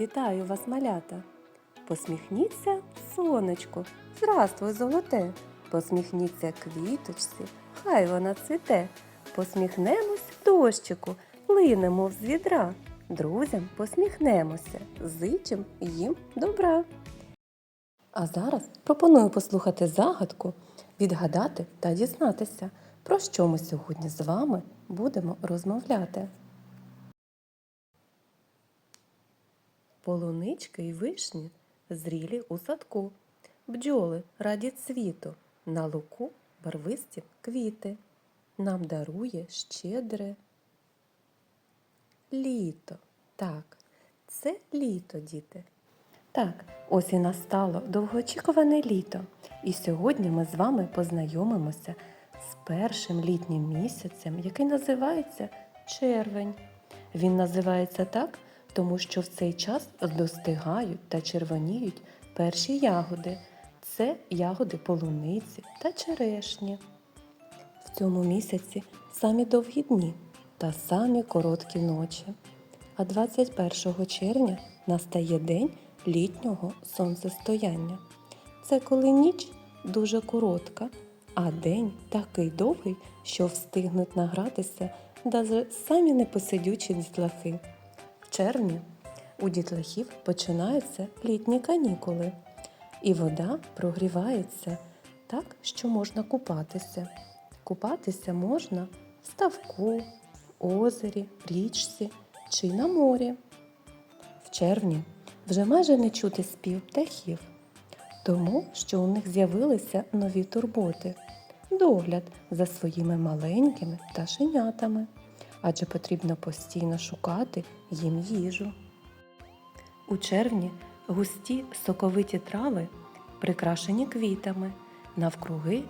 Вітаю вас, малята! Посміхніться сонечку, здрастуй, золоте. Посміхніться квіточці, хай вона цвіте. Посміхнемось дощику, линемо з відра. Друзям посміхнемося, зичим їм добра. А зараз пропоную послухати загадку, відгадати та дізнатися, про що ми сьогодні з вами будемо розмовляти. Полунички й вишні зрілі у садку, бджоли раді цвіту, на луку барвисті квіти. Нам дарує щедре літо. Так, це літо, діти. Так, ось і настало довгоочікуване літо. І сьогодні ми з вами познайомимося з першим літнім місяцем, який називається червень. Він називається так, тому що в цей час достигають та червоніють перші ягоди. Це ягоди полуниці та черешні. В цьому місяці самі довгі дні та самі короткі ночі. А 21 червня настає день літнього сонцестояння. Це коли ніч дуже коротка, а день такий довгий, що встигнуть награтися навіть самі непосидючі дітлахи. Червні у дітлахів починаються літні канікули, і вода прогрівається так, що можна купатися. Купатися можна в ставку, озері, річці чи на морі. В червні вже майже не чути спів птахів, тому що у них з'явилися нові турботи, догляд за своїми маленькими пташенятами, адже потрібно постійно шукати їм їжу. У червні густі соковиті трави прикрашені квітами, навкруги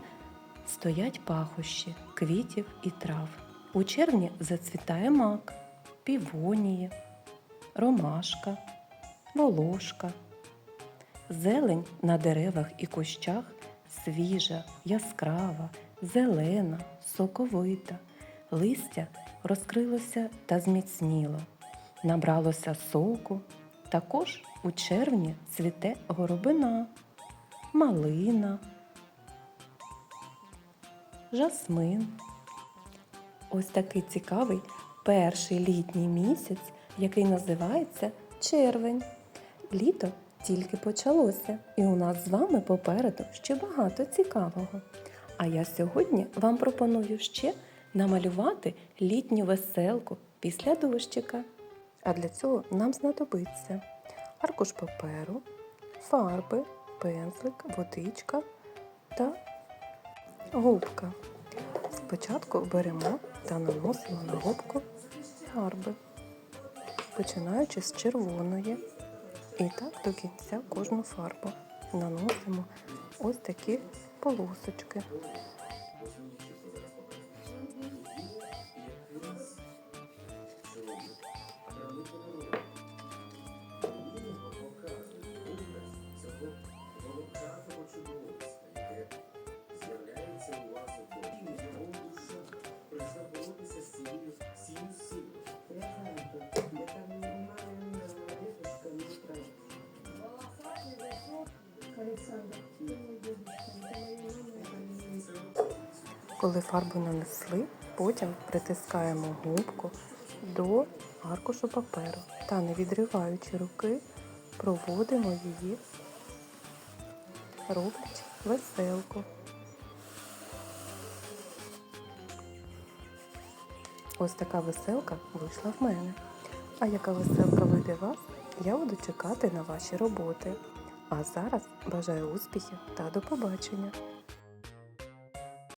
стоять пахощі квітів і трав. У червні зацвітає мак, півонії, ромашка, волошка. Зелень на деревах і кущах свіжа, яскрава, зелена, соковита. Листя розкрилося та зміцніло, набралося соку. Також у червні цвіте горобина, малина, жасмин. Ось такий цікавий перший літній місяць, який називається червень. Літо тільки почалося, і у нас з вами попереду ще багато цікавого. А я сьогодні вам пропоную ще намалювати літню веселку після дощика. А для цього нам знадобиться аркуш паперу, фарби, пензлик, водичка та губка. Спочатку беремо та наносимо на губку фарби, починаючи з червоної. І так до кінця кожну фарбу наносимо ось такі полосочки. Коли фарбу нанесли, потім притискаємо губку до аркушу паперу та, не відриваючи руки, проводимо її, роблячи веселку. Ось така веселка вийшла в мене. А яка веселка вийде вас, я буду чекати на ваші роботи. А зараз бажаю успіхів та до побачення!